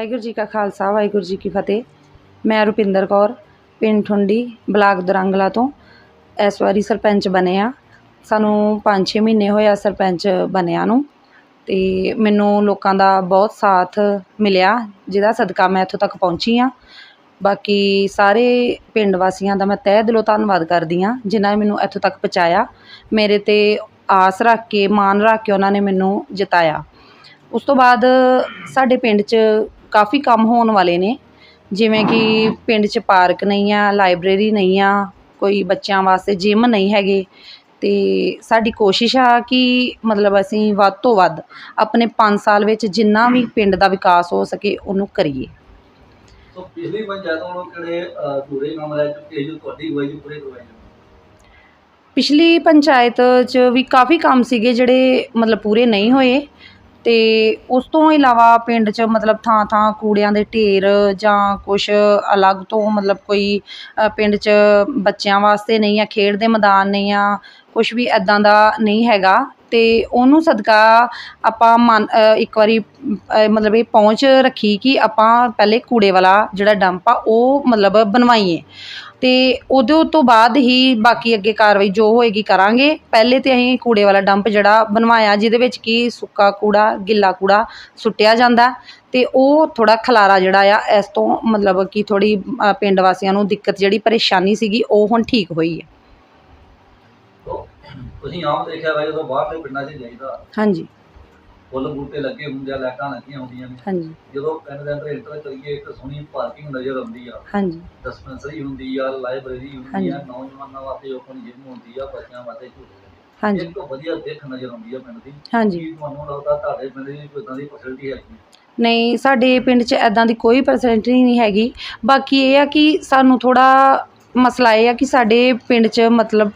ਵਾਹਿਗੁਰੂ ਜੀ ਕਾ ਖਾਲਸਾ, ਵਾਹਿਗੁਰੂ ਜੀ ਕੀ ਫਤਿਹ। ਮੈਂ ਰੁਪਿੰਦਰ ਕੌਰ, ਪਿੰਡ ਠੁੰਡੀ, ਬਲਾਕ ਦੁਰੰਗਲਾ ਤੋਂ ਇਸ ਵਾਰੀ ਸਰਪੰਚ ਬਣੇ ਆ ਸਾਨੂੰ 5-6 ਮਹੀਨੇ ਹੋਏ ਆ ਸਰਪੰਚ ਬਣਿਆ ਨੂੰ ਤੇ ਮੈਨੂੰ ਲੋਕਾਂ ਦਾ ਬਹੁਤ ਸਾਥ ਮਿਲਿਆ, ਜਿਹਦਾ ਸਦਕਾ ਮੈਂ ਇੱਥੋਂ ਤੱਕ ਪਹੁੰਚੀ ਆ ਬਾਕੀ ਸਾਰੇ ਪਿੰਡ ਵਾਸੀਆਂ ਦਾ ਮੈਂ ਤਹਿ ਦਿਲੋਂ ਧੰਨਵਾਦ ਕਰਦੀ ਆ ਜਿਨ੍ਹਾਂ ਨੇ ਮੈਨੂੰ ਇੱਥੋਂ ਤੱਕ ਪਹੁੰਚਾਇਆ। ਮੇਰੇ ਤੇ ਆਸ ਰੱਖ ਕੇ, ਮਾਣ ਰੱਖ ਕੇ ਉਹਨਾਂ ਨੇ ਮੈਨੂੰ ਜਿਤਾਇਆ। ਉਸ ਤੋਂ ਬਾਅਦ ਸਾਡੇ ਪਿੰਡ 'ਚ ਕਾਫੀ ਕੰਮ ਹੋਣ ਵਾਲੇ ਨੇ। ਜਿਵੇਂ ਕਿ ਪਿੰਡ 'ਚ ਪਾਰਕ ਨਹੀਂ ਆ ਲਾਇਬ੍ਰੇਰੀ ਨਹੀਂ ਆ ਕੋਈ ਬੱਚਿਆਂ ਵਾਸਤੇ ਜਿਮ ਨਹੀਂ ਹੈਗੇ। ਤੇ ਸਾਡੀ ਕੋਸ਼ਿਸ਼ ਆ ਕਿ ਮਤਲਬ ਅਸੀਂ ਵੱਧ ਤੋਂ ਵੱਧ ਆਪਣੇ 5 ਸਾਲ ਵਿੱਚ ਜਿੰਨਾ ਵੀ ਪਿੰਡ ਦਾ ਵਿਕਾਸ ਹੋ ਸਕੇ ਉਹਨੂੰ ਕਰੀਏ। ਸੋ ਪਿਛਲੀ ਪੰਚਾਇਤ ਵੱਲੋਂ ਕਿਹੜੇ ਅਹ, ਪੂਰੇ ਕੰਮ ਲੈ ਚੁੱਕੇ ਜੋ ਤੁਹਾਡੀ ਅਗਵਾਈ 'ਚ ਪੂਰੇ ਕਰਵਾਏ ਜਾਣ ਪਿਛਲੀ ਪੰਚਾਇਤ 'ਚ ਵੀ ਕਾਫੀ ਕੰਮ ਸੀਗੇ ਜਿਹੜੇ ਮਤਲਬ ਪੂਰੇ ਨਹੀਂ ਹੋਏ। ਤੇ ਉਸ ਤੋਂ ਇਲਾਵਾ ਪਿੰਡ 'ਚ ਮਤਲਬ ਥਾਂ ਥਾਂ ਕੂੜਿਆਂ ਦੇ ਢੇਰ ਜਾਂ ਕੁਛ ਅਲੱਗ ਤੋਂ ਮਤਲਬ ਕੋਈ ਪਿੰਡ 'ਚ ਬੱਚਿਆਂ ਵਾਸਤੇ ਨਹੀਂ ਆ, ਖੇਡ ਦੇ ਮੈਦਾਨ ਨਹੀਂ ਆ, ਕੁਛ ਵੀ ਇੱਦਾਂ ਦਾ ਨਹੀਂ ਹੈਗਾ। ਅਤੇ ਉਹਨੂੰ ਸਦਕਾ ਆਪਾਂ ਮਨ ਇੱਕ ਵਾਰੀ ਮਤਲਬ ਇਹ ਪਹੁੰਚ ਰੱਖੀ ਕਿ ਆਪਾਂ ਪਹਿਲੇ ਕੂੜੇ ਵਾਲਾ ਜਿਹੜਾ ਡੰਪ ਆ, ਉਹ ਮਤਲਬ ਬਣਵਾਈਏ। ਤੇ ਉਹਦੇ ਤੋਂ ਬਾਅਦ ਹੀ ਬਾਕੀ ਅੱਗੇ ਕਾਰਵਾਈ ਜੋ ਹੋਏਗੀ ਕਰਾਂਗੇ। ਪਹਿਲੇ ਤੇ ਅਸੀਂ ਕੂੜੇ ਵਾਲਾ ਡੰਪ ਜਿਹੜਾ ਬਣਵਾਇਆ ਜਿਹਦੇ ਵਿੱਚ ਕੀ ਸੁੱਕਾ ਕੂੜਾ ਗਿੱਲਾ ਕੂੜਾ ਸੁੱਟਿਆ ਜਾਂਦਾ ਤੇ ਉਹ ਥੋੜਾ ਖਲਾਰਾ ਜਿਹੜਾ ਆ ਇਸ ਤੋਂ ਮਤਲਬ ਕਿ ਥੋੜੀ ਪਿੰਡ ਵਾਸੀਆਂ ਨੂੰ ਦਿੱਕਤ ਜਿਹੜੀ ਪਰੇਸ਼ਾਨੀ ਸੀਗੀ ਉਹ ਹੁਣ ਠੀਕ ਹੋਈ ਹੈ। ਤੁਸੀਂ ਆਮ ਦੇਖਿਆ ਹੋਇਆ ਜਦੋਂ ਬਾਹਰਲੇ ਪਿੰਡਾਂ 'ਚ ਜਾਈਦਾ। ਹਾਂਜੀ। ਫੁੱਲ ਬੂਟੇ ਲੱਗੇ ਹੁੰਦੇ ਆ ਲਾਈਟਾਂ ਲੱਗੀਆਂ ਹੁੰਦੀਆਂ ਨੇ। ਹਾਂਜੀ। ਜਦੋਂ ਪਿੰਡ ਦੇ ਅੰਦਰ ਇੰਟਰ ਕਰੀਏ ਇੱਕ ਸੋਹਣੀ ਪਾਰਕਿੰਗ ਨਜ਼ਰ ਆਉਂਦੀ ਆ। ਹਾਂਜੀ। ਡਿਸਪੈਂਸਰੀ ਹੁੰਦੀ ਆ ਲਾਇਬ੍ਰੇਰੀ ਹੁੰਦੀ। ਆ ਨੌਜਵਾਨਾਂ ਵਾਸਤੇ ਓਪਨ ਜਿਮ ਹੁੰਦੀ ਆ ਬੱਚਿਆਂ ਵਾਸਤੇ ਝੂਲੇ ਹਾਂਜੀ। ਇੱਕ ਵਧੀਆ ਦਿੱਖ ਨਜ਼ਰ ਆਉਂਦੀ ਆ ਪਿੰਡ ਦੀ। ਹਾਂਜੀ। ਤੁਹਾਨੂੰ ਲੱਗਦਾ ਤੁਹਾਡੇ ਪਿੰਡ ਦੀ ਕੋਈ ਇਦਾਂ ਦੀ ਫੈਸਿਲਿਟੀ ਹੈਗੀ ਨਹੀਂ ਸਾਡੇ ਪਿੰਡ 'ਚ ਐਦਾਂ ਦੀ ਕੋਈ ਪਰਸੈਂਟੇਜ ਨਹੀਂ ਹੈਗੀ। ਬਾਕੀ ਇਹ ਆ ਕਿ ਸਾਨੂੰ ਥੋੜਾ ਮਸਲਾ ਇਹ ਆ ਕਿ ਸਾਡੇ ਪਿੰਡ 'ਚ ਮਤਲਬ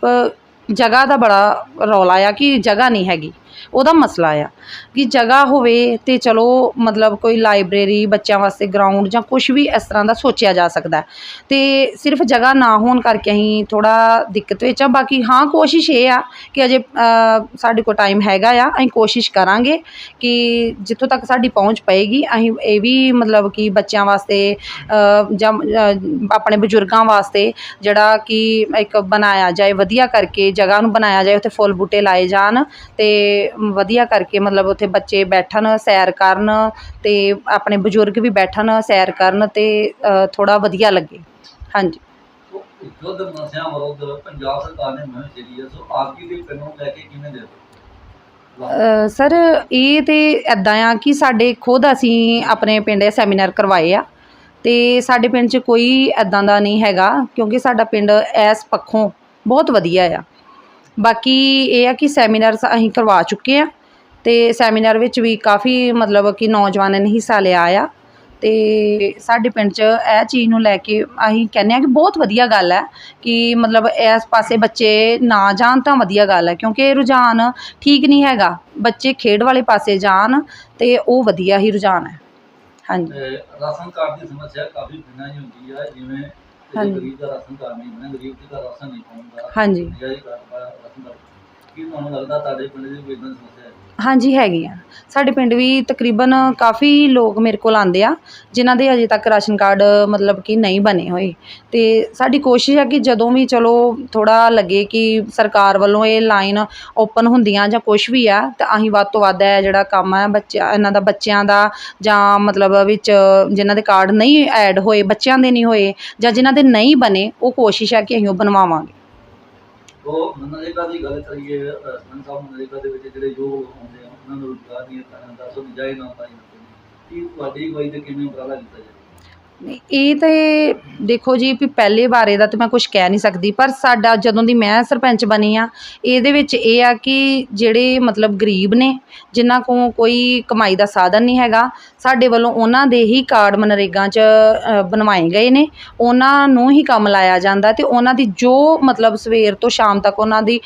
ਜਗ੍ਹਾ ਦਾ ਬੜਾ ਰੌਲਾ ਆ ਕਿ ਜਗ੍ਹਾ ਨਹੀਂ ਹੈਗੀ। ਉਹਦਾ ਮਸਲਾ ਆ ਕਿ ਜਗ੍ਹਾ ਹੋਵੇ ਤੇ ਚਲੋ ਮਤਲਬ ਕੋਈ ਲਾਇਬ੍ਰੇਰੀ ਬੱਚਿਆਂ ਵਾਸਤੇ ਗਰਾਊਂਡ ਜਾਂ ਕੁਝ ਵੀ ਇਸ ਤਰ੍ਹਾਂ ਦਾ ਸੋਚਿਆ ਜਾ ਸਕਦਾ ਹੈ। ਤੇ ਸਿਰਫ ਜਗ੍ਹਾ ਨਾ ਹੋਣ ਕਰਕੇ ਅਸੀਂ ਥੋੜਾ ਦਿੱਕਤ ਵਿੱਚ ਆ ਬਾਕੀ ਹਾਂ, ਕੋਸ਼ਿਸ਼ ਇਹ ਆ ਕਿ ਅਜੇ ਸਾਡੇ ਕੋਲ ਟਾਈਮ ਹੈਗਾ ਆ ਅਸੀਂ ਕੋਸ਼ਿਸ਼ ਕਰਾਂਗੇ ਕਿ ਜਿੱਥੋਂ ਤੱਕ ਸਾਡੀ ਪਹੁੰਚ ਪਏਗੀ, ਅਸੀਂ ਇਹ ਵੀ ਮਤਲਬ ਕਿ ਬੱਚਿਆਂ ਵਾਸਤੇ ਜਾਂ ਆਪਣੇ ਬਜ਼ੁਰਗਾਂ ਵਾਸਤੇ ਜਿਹੜਾ ਕਿ ਇੱਕ ਬਣਾਇਆ ਜਾਏ, ਵਧੀਆ ਕਰਕੇ ਜਗ੍ਹਾ ਨੂੰ ਬਣਾਇਆ ਜਾਏ, ਉੱਥੇ ਫੁੱਲ ਬੂਟੇ ਲਾਏ ਜਾਣ ਤੇ ਵਧੀਆ ਕਰਕੇ ਮਤਲਬ ਉੱਥੇ ਬੱਚੇ ਬੈਠਣ ਸੈਰ ਕਰਨ ਤੇ ਆਪਣੇ ਬਜ਼ੁਰਗ ਵੀ ਬੈਠਣ ਸੈਰ ਕਰਨ ਤੇ ਥੋੜਾ ਵਧੀਆ ਲੱਗੇ। ਹਾਂਜੀ। ਸੋ ਯੁੱਧ ਨਸ਼ਿਆਂ ਵਿਰੁੱਧ ਪੰਜਾਬ ਸਰਕਾਰ ਨੇ ਮੁਹਿੰਮ ਛੇੜੀ ਹੈ ਸੋ ਆਪ ਜੀ ਦੇ ਪਿੰਡ ਨੂੰ ਲੈ ਕੇ ਕਿਵੇਂ ਦੇ ਅ, ਸਰ ਇਹ ਤੇ ਐਦਾਂ ਆ ਕਿ ਸਾਡੇ ਖੁਦ ਅਸੀਂ ਆਪਣੇ ਪਿੰਡ ਸੈਮੀਨਾਰ ਕਰਵਾਏ ਆ ਤੇ ਸਾਡੇ ਪਿੰਡ 'ਚ ਕੋਈ ਐਦਾਂ ਦਾ ਨਹੀਂ ਹੈਗਾ ਕਿਉਂਕਿ ਸਾਡਾ ਪਿੰਡ ਇਸ ਪੱਖੋਂ ਬਹੁਤ ਵਧੀਆ ਆ। ਬਾਕੀ ਇਹ ਆ ਕਿ ਸੈਮੀਨਾਰ ਅਸੀਂ ਕਰਵਾ ਚੁੱਕੇ ਆ ਤੇ ਸੈਮੀਨਾਰ ਵਿੱਚ ਵੀ ਕਾਫੀ ਮਤਲਬ ਕਿ ਨੌਜਵਾਨਾਂ ਨੇ ਹਿੱਸਾ ਲਿਆ ਆ ਤੇ ਸਾਡੇ ਪਿੰਡ 'ਚ ਇਹ ਚੀਜ਼ ਨੂੰ ਲੈ ਕੇ ਅਸੀਂ ਕਹਿੰਦੇ ਆ ਕਿ ਬਹੁਤ ਵਧੀਆ ਗੱਲ ਹੈ ਕਿ ਮਤਲਬ ਇਸ ਪਾਸੇ ਬੱਚੇ ਨਾ ਜਾਣ ਤਾਂ ਵਧੀਆ ਗੱਲ ਹੈ ਕਿਉਂਕਿ ਇਹ ਰੁਝਾਨ ਠੀਕ ਨਹੀਂ ਹੈਗਾ। ਬੱਚੇ ਖੇਡ ਵਾਲੇ ਪਾਸੇ ਜਾਣ ਤੇ ਉਹ ਵਧੀਆ ਹੀ ਰੁਝਾਨ ਹੈ ਹਾਂਜੀ। ਰਾਸ਼ਨ ਕਾਰਡ ਦੀ ਸਮੱਸਿਆ ਕਾਫੀ ਪਿੰਡਾਂ 'ਚ ਹੁੰਦੀ ਆ, ਜਿਵੇਂ ਹਾਂਜੀ। ਗਰੀਬ ਦਾ ਰਾਸ਼ਨ ਕਾਰਡ ਨਹੀਂ ਬਣਿਆ ਗਰੀਬ ਦਾ ਰਾਸ਼ਨ ਨਹੀਂ ਪਾਉਂਦਾ ਹਾਂਜੀ। ਜਾਈ ਕਾਰਡ ਦਾ ਰਾਸ਼ਨ ਕਾਰਡ ਕੀ ਤੁਹਾਨੂੰ ਲੱਗਦਾ ਤੁਹਾਡੇ ਪਿੰਡ ਦੀ ਕੋਈ ਇਦਾਂ ਦੀ ਸਮੱਸਿਆ ਹੈ? ਹਾਂਜੀ, ਹੈਗੀ ਆ। ਸਾਡੇ ਪਿੰਡ ਵੀ ਤਕਰੀਬਨ ਕਾਫੀ ਲੋਕ ਮੇਰੇ ਕੋਲ ਆਉਂਦੇ ਆ, ਜਿਨ੍ਹਾਂ ਦੇ ਅਜੇ ਤੱਕ ਰਾਸ਼ਨ ਕਾਰਡ ਮਤਲਬ ਕਿ ਨਹੀਂ ਬਣੇ ਹੋਏ। ਅਤੇ ਸਾਡੀ ਕੋਸ਼ਿਸ਼ ਹੈ ਕਿ ਜਦੋਂ ਵੀ ਚਲੋ ਥੋੜ੍ਹਾ ਲੱਗੇ ਕਿ ਸਰਕਾਰ ਵੱਲੋਂ ਇਹ ਲਾਈਨ ਓਪਨ ਹੁੰਦੀਆਂ ਜਾਂ ਕੁਛ ਵੀ ਆ, ਤਾਂ ਅਸੀਂ ਵੱਧ ਤੋਂ ਵੱਧ ਇਹ ਜਿਹੜਾ ਕੰਮ ਹੈ ਬੱਚਿਆਂ, ਇਹਨਾਂ ਦਾ ਬੱਚਿਆਂ ਦਾ ਜਾਂ ਮਤਲਬ ਵਿੱਚ ਜਿਨ੍ਹਾਂ ਦੇ ਕਾਰਡ ਨਹੀਂ ਐਡ ਹੋਏ, ਬੱਚਿਆਂ ਦੇ ਨਹੀਂ ਹੋਏ ਜਾਂ ਜਿਨ੍ਹਾਂ ਦੇ ਨਹੀਂ ਬਣੇ, ਉਹ ਕੋਸ਼ਿਸ਼ ਹੈ ਕਿ ਅਸੀਂ ਉਹ ਬਣਵਾਵਾਂਗੇ। ਉਹ ਮਨਰੇਗਾ ਦੀ ਗੱਲ ਕਰੀਏ ਸੰਨ ਸਾਹਿਬ ਮਨਰੇਗਾ ਦੇ ਵਿੱਚ ਜਿਹੜੇ ਯੋਗ ਲੋਕ ਹੁੰਦੇ ਆ, ਉਹਨਾਂ ਨੂੰ ਰੁਜ਼ਗਾਰ ਦੀਆਂ ਤਰ੍ਹਾਂ ਦਾ ਸੋ ਜਾਏ ਨਾ ਪਾਈ ਕੀ ਤੁਹਾਡੀ ਅਗਵਾਈ ਤੇ ਕਿਵੇਂ ਉਪਰਾਲਾ ਕੀਤਾ ਜਾਵੇ? ਇਹ ਤੇ ਦੇਖੋ ਜੀ ਵੀ ਪਹਿਲੇ ਬਾਰੇ ਦਾ ਤੇ ਮੈਂ ਕੁਝ ਕਹਿ ਨਹੀਂ ਸਕਦੀ, ਪਰ ਸਾਡਾ ਜਦੋਂ ਦੀ ਮੈਂ ਸਰਪੰਚ ਬਣੀ ਆ, ਇਹਦੇ ਵਿੱਚ ਇਹ ਆ ਕਿ ਜਿਹੜੇ ਮਤਲਬ ਗਰੀਬ ਨੇ, ਜਿਨ੍ਹਾਂ ਕੋਲ ਕੋਈ ਕਮਾਈ ਦਾ ਸਾਧਨ ਨਹੀਂ ਹੈਗਾ, ਸਾਡੇ ਵੱਲੋਂ ਉਹਨਾਂ ਦੇ ਹੀ ਕਾਰਡ ਮਨਰੇਗਾ 'ਚ ਬਣਵਾਏ ਗਏ ਨੇ, ਉਹਨਾਂ ਨੂੰ ਹੀ ਕੰਮ ਲਾਇਆ ਜਾਂਦਾ ਤੇ ਉਹਨਾਂ ਦੀ ਜੋ ਮਤਲਬ ਸਵੇਰ ਤੋਂ ਸ਼ਾਮ ਤੱਕ ਉਹਨਾਂ ਦੀ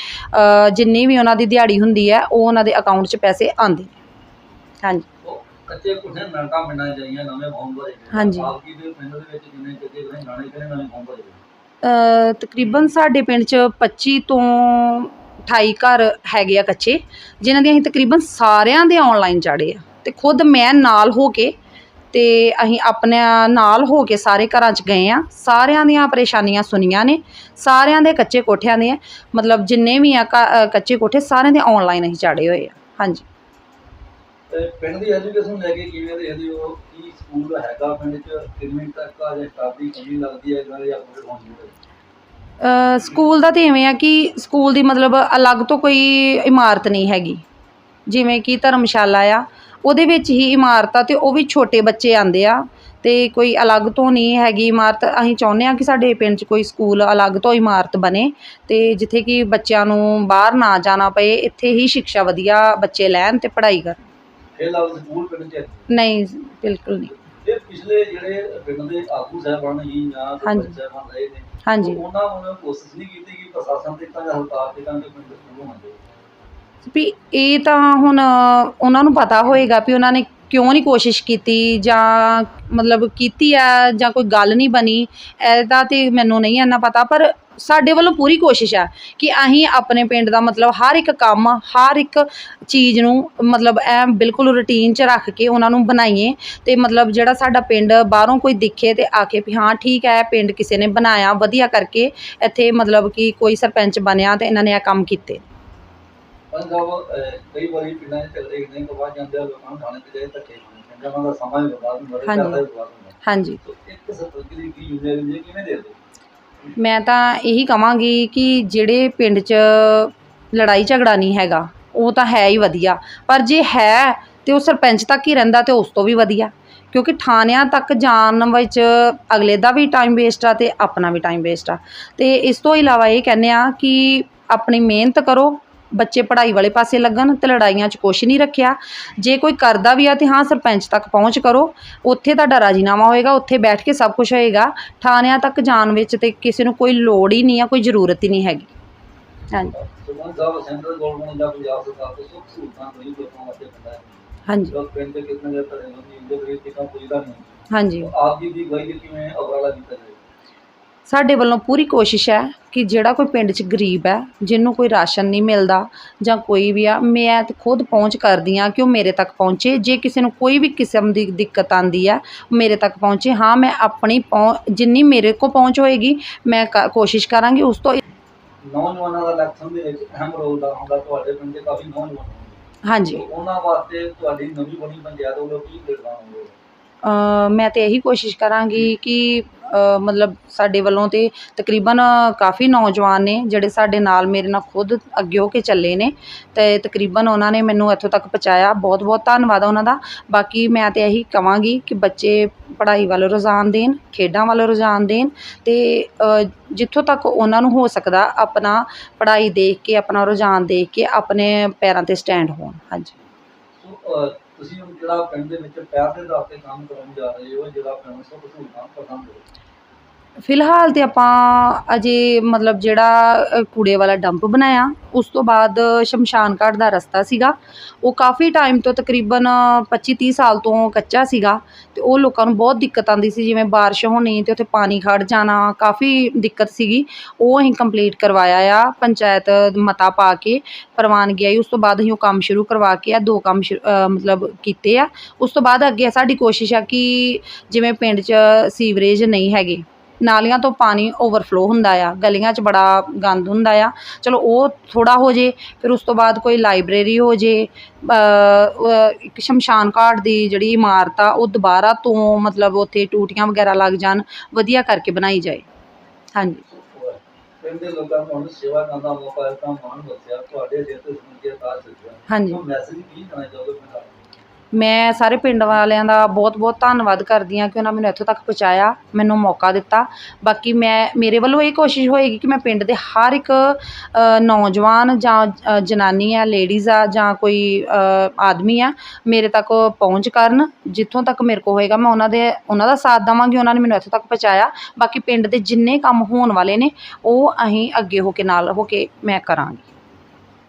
ਜਿੰਨੀ ਵੀ ਉਹਨਾਂ ਦੀ ਦਿਹਾੜੀ ਹੁੰਦੀ ਹੈ, ਉਹ ਉਹਨਾਂ ਦੇ ਅਕਾਊਂਟ 'ਚ ਪੈਸੇ ਆਉਂਦੇ ਨੇ। ਹਾਂਜੀ ਕੱਚੇ ਕੁੱਠੇ ਨਲਕਾ ਪਿੰਡਾਂ ਜਾਈਆਂ ਨਵੇਂ ਫਾਰਮ ਭਰੇ ਗਏ। ਹਾਂਜੀ। ਜੀ ਦੇ ਪਿੰਡ ਦੇ ਵਿੱਚ ਜਿੰਨੇ ਕੱਚੇ ਕੁੱਠੇ ਗਾਣੇ ਕਿਹੜੇ ਨਵੇਂ ਫਾਰਮ ਭਰੇ ਗਏ? ਅ, ਤਕਰੀਬਨ ਸਾਡੇ ਪਿੰਡ 'ਚ 25 ਤੋਂ 28 ਘਰ ਹੈਗੇ ਆ ਕੱਚੇ ਜਿਨ੍ਹਾਂ ਦੀਆਂ ਅਸੀਂ ਤਕਰੀਬਨ ਸਾਰਿਆਂ ਦੇ ਆਨਲਾਈਨ ਚਾੜੇ ਆ ਤੇ ਖੁਦ ਮੈਂ ਨਾਲ ਹੋ ਕੇ ਤੇ ਅਸੀਂ ਆਪਣੇ ਨਾਲ ਹੋ ਕੇ ਸਾਰੇ ਘਰਾਂ 'ਚ ਗਏ ਆ ਸਾਰਿਆਂ ਦੀਆਂ ਪਰੇਸ਼ਾਨੀਆਂ ਸੁਣੀਆਂ ਨੇ ਸਾਰਿਆਂ ਦੇ ਕੱਚੇ ਕੋਠਿਆਂ ਦੇ ਮਤਲਬ ਜਿੰਨੇ ਵੀ ਆ ਅ, ਕੱਚੇ ਕੋਠੇ ਸਾਰਿਆਂ ਦੇ ਆਨਲਾਈਨ ਅਸੀਂ ਚਾੜੇ ਹੋਏ ਆ ਹਾਂਜੀ ਤੇ ਪਿੰਡ ਦੀ ਐਜੂਕੇਸ਼ਨ ਲੈ ਕੇ ਕਿਵੇਂ ਦੇਖਦੇ ਹੋ ਕੀ ਸਕੂਲ ਹੈਗਾ, ਪਿੰਡ 'ਚ ਕਿੰਨੇ ਤੱਕ ਆ ਜਾਂ ਸਟਾਫ ਦੀ ਕਮੀ ਲੱਗਦੀ ਹੈ, ਇਹਨਾਂ ਦੇ ਅਪਡੇਟ ਹੋਣੀ ਹੋਵੇ ਸਕੂਲ ਦਾ ਤੇ ਇਵੇਂ ਆ ਕਿ ਸਕੂਲ ਦੀ ਮਤਲਬ ਅਲੱਗ ਤੋਂ ਕੋਈ ਇਮਾਰਤ ਨਹੀਂ ਹੈਗੀ। ਜਿਵੇਂ ਕਿ ਧਰਮਸ਼ਾਲਾ ਆ, ਉਹਦੇ ਵਿੱਚ ਹੀ ਇਮਾਰਤ ਆ ਤੇ ਉਹ ਵੀ ਛੋਟੇ ਬੱਚੇ ਆਂਦੇ ਆ ਤੇ ਕੋਈ ਅਲੱਗ ਤੋਂ ਨਹੀਂ ਹੈਗੀ ਇਮਾਰਤ। ਅਸੀਂ ਚਾਹੁੰਦੇ ਆ ਕਿ ਸਾਡੇ ਪਿੰਡ 'ਚ ਕੋਈ ਸਕੂਲ ਅਲੱਗ ਤੋਂ ਇਮਾਰਤ ਬਣੇ ਤੇ ਜਿੱਥੇ ਕਿ ਬੱਚਿਆਂ ਨੂੰ ਬਾਹਰ ਨਾ ਜਾਣਾ ਪਏ, ਇੱਥੇ ਹੀ ਸਿੱਖਿਆ ਵਧੀਆ ਬੱਚੇ ਲੈਣ ਤੇ ਪੜ੍ਹਾਈ ਕਰਨ। ਇਹ ਲੱਗ ਸਕੂਲ ਪਿੰਡ 'ਚ ਹੈ। ਨਹੀਂ ਬਿਲਕੁਲ ਨਹੀਂ ਇਹ ਪਿਛਲੇ ਜਿਹੜੇ ਪਿੰਡ ਦੇ ਆਗੂ ਸਾਹਿਬਾਨ ਜੀ ਜਾਂ ਹਾਂਜੀ। ਸਰਪੰਚ ਸਾਹਿਬਾਨ ਰਹੇ ਨੇ ਹਾਂਜੀ ਉਹਨਾਂ ਨੇ ਕੋਸ਼ਿਸ਼ ਨਹੀਂ ਕੀਤੀ ਕਿ ਪ੍ਰਸ਼ਾਸਨ ਤੇ ਤਾਂ ਹਲਕਾਰ ਤੇ ਤਾਂ ਕਿ ਪਿੰਡ ਸਕੂਲ ਹੋਣੇ ਵੀ ਇਹ ਤਾਂ ਹੁਣ ਉਹਨਾਂ ਨੂੰ ਪਤਾ ਹੋਏਗਾ ਵੀ ਉਹਨਾਂ ਨੇ ਕਿਉਂ ਨਹੀਂ ਕੋਸ਼ਿਸ਼ ਕੀਤੀ ਜਾਂ ਮਤਲਬ ਕੀਤੀ ਆ ਜਾਂ ਕੋਈ ਗੱਲ ਨਹੀਂ ਬਣੀ ਇਹਦਾ ਤੇ ਮੈਨੂੰ ਨਹੀਂ ਇੰਨਾ ਪਤਾ ਪਰ ਸਾਡੇ ਵੱਲੋਂ ਪੂਰੀ ਕੋਸ਼ਿਸ਼ ਆ ਕਿ ਅਸੀਂ ਆਪਣੇ ਪਿੰਡ ਦਾ ਮਤਲਬ ਹਰ ਇੱਕ ਕੰਮ ਹਰ ਇੱਕ ਚੀਜ਼ ਨੂੰ ਮਤਲਬ ਐ ਬਿਲਕੁਲ ਰੁਟੀਨ 'ਚ ਰੱਖ ਕੇ ਉਹਨਾਂ ਨੂੰ ਬਣਾਈਏ ਤੇ ਮਤਲਬ ਜਿਹੜਾ ਸਾਡਾ ਪਿੰਡ ਬਾਹਰੋਂ ਕੋਈ ਦਿਖੇ ਤੇ ਆ ਕੇ ਵੀ ਹਾਂ ਠੀਕ ਹੈ ਪਿੰਡ ਕਿਸੇ ਨੇ ਬਣਾਇਆ ਵਧੀਆ ਕਰਕੇ ਇੱਥੇ ਮਤਲਬ ਕਿ ਕੋਈ ਸਰਪੰਚ ਬਣਿਆ ਤੇ ਇਹਨਾਂ ਨੇ ਇਹ ਕੰਮ ਕੀਤੇ। ਪੰਜਾਬ ਅਹ, ਕਈ ਵਾਰੀ ਪਿੰਡਾਂ 'ਚ ਝਗੜੇ ਨੇ ਤੋਂ ਬਾਅਦ ਜਾਂਦੇ ਆ ਲੋਕਾਂ ਨੂੰ ਥਾਣੇ ਤੇ ਜਾਏ ਧੱਕੇ ਖਾਣੇ ਪੈਂਦੇ ਆ, ਉਹਨਾਂ ਦਾ ਸਮਾਂ ਵੀ ਬਰਬਾਦ ਹੁੰਦਾ ਹੈ ਹਾਂਜੀ। ਪੈਸਾ ਵੀ ਬਰਬਾਦ ਹੁੰਦਾ। ਹਾਂਜੀ। ਸੋ ਇੱਕ ਸਰਪੰਚ ਦੀ ਕੀ ਜ਼ਿੰਮੇਵਾਰੀ ਹੈ ਕਿਵੇਂ ਦੇ ਦੋ ਮੈਂ ਤਾਂ ਇਹੀ ਕਹਾਂਗੀ ਕਿ ਜਿਹੜੇ ਪਿੰਡ 'ਚ ਲੜਾਈ ਝਗੜਾ ਨਹੀਂ ਹੈਗਾ, ਉਹ ਤਾਂ ਹੈ ਹੀ ਵਧੀਆ। ਪਰ ਜੇ ਹੈ, ਤੇ ਉਹ ਸਰਪੰਚ ਤੱਕ ਹੀ ਰਹਿੰਦਾ ਤੇ ਉਸ ਤੋਂ ਵੀ ਵਧੀਆ। ਕਿਉਂਕਿ ਥਾਣਿਆਂ ਤੱਕ ਜਾਣ ਵਿੱਚ ਅਗਲੇ ਦਾ ਵੀ ਟਾਈਮ ਵੇਸਟ ਆ ਤੇ ਆਪਣਾ ਵੀ ਟਾਈਮ ਵੇਸਟ ਆ। ਤੇ ਇਸ ਤੋਂ ਇਲਾਵਾ ਇਹ ਕਹਿੰਦੇ ਆ ਕਿ ਆਪਣੀ ਮਿਹਨਤ ਕਰੋ ਬੱਚੇ ਪੜ੍ਹਾਈ ਵਾਲੇ ਪਾਸੇ ਲੱਗਣ ਤੇ ਲੜਾਈਆਂ 'ਚ ਕੁਛ ਨਹੀਂ ਰੱਖਿਆ। ਜੇ ਕੋਈ ਕਰਦਾ ਵੀ ਆ ਤੇ ਹਾਂ ਸਰਪੰਚ ਤੱਕ ਪਹੁੰਚ ਕਰੋ। ਉੱਥੇ ਤੁਹਾਡਾ ਰਾਜੀਨਾਮਾ ਹੋਏਗਾ ਉੱਥੇ ਬੈਠ ਕੇ ਸਭ ਕੁਝ ਹੋਏਗਾ। ਥਾਣਿਆਂ ਤੱਕ ਜਾਣ ਵਿੱਚ ਤੇ ਕਿਸੇ ਨੂੰ ਕੋਈ ਲੋੜ ਹੀ ਨਹੀਂ ਆ ਕੋਈ ਜ਼ਰੂਰਤ ਹੀ ਨਹੀਂ ਹੈਗੀ। ਹਾਂਜੀ। ਸੁਮਨ ਸਾਹਿਬ ਸੈਂਟਰਲ ਗਵਰਨਮੈਂਟ ਜਾਂ ਪੰਜਾਬ ਸਰਕਾਰ ਤੋਂ ਸੁੱਖ ਸਹੂਲਤਾਂ ਕੋਈ ਲੋਕਾਂ ਵਾਸਤੇ ਪੈਂਦਾ ਹੈ ਹਾਂਜੀ। ਜੋ ਪਿੰਡ ਦੇ ਕਿਤਨੇ ਦੇ ਧੜੇ ਨੂੰ ਇੰਦੇ ਬਰੇ ਤੇ ਕੰਮ ਪੁੱਜਦਾ ਨਹੀਂ। ਹਾਂਜੀ। ਆਪ ਜੀ ਦੀ ਗਵਾਹੀ ਦੇ ਕਿਵੇਂ ਉਪਰਾਲਾ ਕੀਤਾ ਜਾਏ ਸਾਡੇ ਵੱਲੋਂ ਪੂਰੀ ਕੋਸ਼ਿਸ਼ ਹੈ ਕਿ ਜਿਹੜਾ ਕੋਈ ਪਿੰਡ 'ਚ ਗਰੀਬ ਹੈ ਜਿਹਨੂੰ ਕੋਈ ਰਾਸ਼ਨ ਨਹੀਂ ਮਿਲਦਾ ਜਾਂ ਕੋਈ ਵੀ ਆ ਮੈਂ ਤੇ ਖੁਦ ਪਹੁੰਚ ਕਰਦੀ ਆ ਕਿ ਉਹ ਮੇਰੇ ਤੱਕ ਪਹੁੰਚੇ। ਜੇ ਕਿਸੇ ਨੂੰ ਕੋਈ ਵੀ ਕਿਸਮ ਦੀ ਦਿੱਕਤ ਆਂਦੀ ਆ ਮੇਰੇ ਤੱਕ ਪਹੁੰਚੇ। ਹਾਂ ਮੈਂ ਆਪਣੀ ਜਿੰਨੀ ਮੇਰੇ ਕੋ ਪਹੁੰਚ ਹੋਏਗੀ ਮੈਂ ਕੋਸ਼ਿਸ਼ ਕਰਾਂਗੀ ਉਸ ਤੋਂ ਨੌਜਵਾਨਾਂ ਦਾ ਇਲੈਕਸ਼ਨ ਦੇ ਵਿੱਚ ਅਹਿਮ ਰੋਲ ਦਾ ਹੁੰਦਾ ਤੁਹਾਡੇ ਪਿੰਡ ਦੇ ਕਾਫੀ ਨੌਜਵਾਨ। ਹਾਂਜੀ। ਉਹਨਾਂ ਵਾਸਤੇ ਤੁਹਾਡੀ ਨਵੀਂ ਬਣੀ ਪੰਚਾਇਤ ਵੱਲੋਂ ਕੀ ਪ੍ਰੋਗਰਾਮ ਹੋਵੇ ਅ, ਮੈਂ ਤਾਂ ਇਹੀ ਕੋਸ਼ਿਸ਼ ਕਰਾਂਗੀ ਕਿ ਮਤਲਬ ਸਾਡੇ ਵੱਲੋਂ ਤਾਂ ਤਕਰੀਬਨ ਕਾਫੀ ਨੌਜਵਾਨ ਨੇ ਜਿਹੜੇ ਸਾਡੇ ਨਾਲ ਮੇਰੇ ਨਾਲ ਖੁਦ ਅੱਗੇ ਹੋ ਕੇ ਚੱਲੇ ਨੇ ਅਤੇ ਤਕਰੀਬਨ ਉਹਨਾਂ ਨੇ ਮੈਨੂੰ ਇੱਥੋਂ ਤੱਕ ਪਹੁੰਚਾਇਆ। ਬਹੁਤ ਬਹੁਤ ਧੰਨਵਾਦ ਉਹਨਾਂ ਦਾ। ਬਾਕੀ ਮੈਂ ਤਾਂ ਇਹੀ ਕਹਾਂਗੀ ਕਿ ਬੱਚੇ ਪੜ੍ਹਾਈ ਵੱਲ ਰੁਝਾਨ ਦੇਣ, ਖੇਡਾਂ ਵੱਲ ਰੁਝਾਨ ਦੇਣ ਅਤੇ ਜਿੱਥੋਂ ਤੱਕ ਉਹਨਾਂ ਨੂੰ ਹੋ ਸਕਦਾ ਆਪਣਾ ਪੜ੍ਹਾਈ ਦੇਖ ਕੇ, ਆਪਣਾ ਰੁਝਾਨ ਦੇਖ ਕੇ ਆਪਣੇ ਪੈਰਾਂ ਤੇ ਸਟੈਂਡ ਹੋਣ। ਹਾਂਜੀ। ਤੁਸੀਂ ਹੁਣ ਜਿਹੜਾ ਪਿੰਡ ਦੇ ਵਿੱਚ ਪੈਰ ਦੇ ਦਾਤੇ ਕੰਮ ਕਰਨ ਜਾ ਰਹੇ ਹੋ, ਜਿਹੜਾ ਪਿੰਡ ਸੁੱਖ ਸਹੂਲਤਾਂ ਪਸੰਦ ਹੋ। ਫਿਲਹਾਲ ਤਾਂ ਆਪਾਂ ਅਜੇ ਮਤਲਬ ਜਿਹੜਾ ਕੂੜੇ ਵਾਲਾ ਡੰਪ ਬਣਾਇਆ, ਉਸ ਤੋਂ ਬਾਅਦ ਸ਼ਮਸ਼ਾਨ ਘਾਟ ਦਾ ਰਸਤਾ ਸੀਗਾ। ਉਹ ਕਾਫੀ ਟਾਈਮ ਤੋਂ ਤਕਰੀਬਨ 25 30 ਸਾਲ ਤੋਂ ਕੱਚਾ ਸੀਗਾ ਤੇ ਉਹ ਲੋਕਾਂ ਨੂੰ ਬਹੁਤ ਦਿੱਕਤ ਆਉਂਦੀ ਸੀ, ਜਿਵੇਂ ਬਾਰਿਸ਼ ਹੋਣੀ ਤੇ ਉੱਥੇ ਪਾਣੀ ਖੜ ਜਾਣਾ, ਕਾਫੀ ਦਿੱਕਤ ਸੀਗੀ। ਉਹ ਅਸੀਂ ਕੰਪਲੀਟ ਕਰਵਾਇਆ ਆ, ਪੰਚਾਇਤ ਮਤਾ ਪਾ ਕੇ, ਪ੍ਰਵਾਨਗੀ ਆਈ, ਉਸ ਤੋਂ ਬਾਅਦ ਅਸੀਂ ਉਹ ਕੰਮ ਸ਼ੁਰੂ ਕਰਵਾ ਕੇ ਆ, ਦੋ ਕੰਮ ਸ਼ੁਰੂ- ਮਤਲਬ ਕੀਤੇ ਆ। ਉਸ ਤੋਂ ਬਾਅਦ ਅੱਗੇ ਸਾਡੀ ਕੋਸ਼ਿਸ਼ ਆ ਕਿ ਜਿਵੇਂ ਪਿੰਡ 'ਚ ਸੀਵਰੇਜ ਨਹੀਂ ਹੈਗੇ ਨਾਲੀਆਂ ਤੋਂ ਪਾਣੀ ਓਵਰਫਲੋ ਹੁੰਦਾ ਆ ਗਲੀਆਂ 'ਚ ਬੜਾ ਗੰਦ ਹੁੰਦਾ ਆ। ਚਲੋ ਉਹ ਥੋੜਾ ਹੋ ਜੇ ਫਿਰ ਉਸ ਤੋਂ ਬਾਅਦ ਕੋਈ ਲਾਇਬ੍ਰੇਰੀ ਹੋ ਜੇ ਇੱਕ ਸ਼ਮਸ਼ਾਨ ਘਾਟ ਦੀ ਜਿਹੜੀ ਇਮਾਰਤ ਆ ਉਹ ਦੁਬਾਰਾ ਤੋਂ ਮਤਲਬ ਉੱਥੇ ਟੂਟੀਆਂ ਵਗੈਰਾ ਲੱਗ ਜਾਣ ਵਧੀਆ ਕਰਕੇ ਬਣਾਈ ਜਾਏ। ਹਾਂਜੀ। ਸੋ, ਅਹ, ਪਿੰਡ ਦੇ ਲੋਕਾਂ ਨੂੰ ਹੁਣ ਸੇਵਾ ਕਰਨ ਦਾ ਮੌਕਾ ਦਿੱਤਾ ਮਾਣ ਦੱਸਿਆ ਤੁਹਾਡੇ ਸਿਰ ਤੇ ਸੁਣ ਕੇ ਤਾਜ ਸੱਜਿਆ ਹਾਂਜੀ। ਸੋ ਮੈਸੇਜ ਕੀ ਦੇਣਾ ਚਾਹੋਗੇ ਪਿੰਡ ਵਾਲਿਆਂ ਨੂੰ? ਮੈਂ ਸਾਰੇ ਪਿੰਡ ਵਾਲਿਆਂ ਦਾ ਬਹੁਤ-ਬਹੁਤ ਧੰਨਵਾਦ ਕਰਦੀ ਹਾਂ ਕਿ ਉਹਨਾਂ ਮੈਨੂੰ ਇੱਥੋਂ ਤੱਕ ਪਹੁੰਚਾਇਆ, ਮੈਨੂੰ ਮੌਕਾ ਦਿੱਤਾ। ਬਾਕੀ ਮੈਂ, ਮੇਰੇ ਵੱਲੋਂ ਇਹ ਕੋਸ਼ਿਸ਼ ਹੋਏਗੀ ਕਿ ਮੈਂ ਪਿੰਡ ਦੇ ਹਰ ਇੱਕ ਨੌਜਵਾਨ ਜਾਂ ਜਨਾਨੀ ਆ ਲੇਡੀਜ਼ ਆ ਜਾਂ ਕੋਈ ਆਦਮੀ ਆ, ਮੇਰੇ ਤੱਕ ਪਹੁੰਚ ਕਰਨ। ਜਿੱਥੋਂ ਤੱਕ ਮੇਰੇ ਕੋ ਹੋਏਗਾ, ਮੈਂ ਉਹਨਾਂ ਦੇ, ਉਹਨਾਂ ਦਾ ਸਾਥ ਦੇਵਾਂਗੀ, ਉਹਨਾਂ ਨੇ ਮੈਨੂੰ ਇੱਥੋਂ ਤੱਕ ਪਹੁੰਚਾਇਆ। ਬਾਕੀ ਪਿੰਡ ਦੇ ਜਿੰਨੇ ਕੰਮ ਹੋਣ ਵਾਲੇ ਨੇ, ਉਹ ਅਸੀਂ ਅੱਗੇ ਹੋ ਕੇ ਨਾਲ ਹੋ ਕੇ ਮੈਂ ਕਰਾਂਗੀ।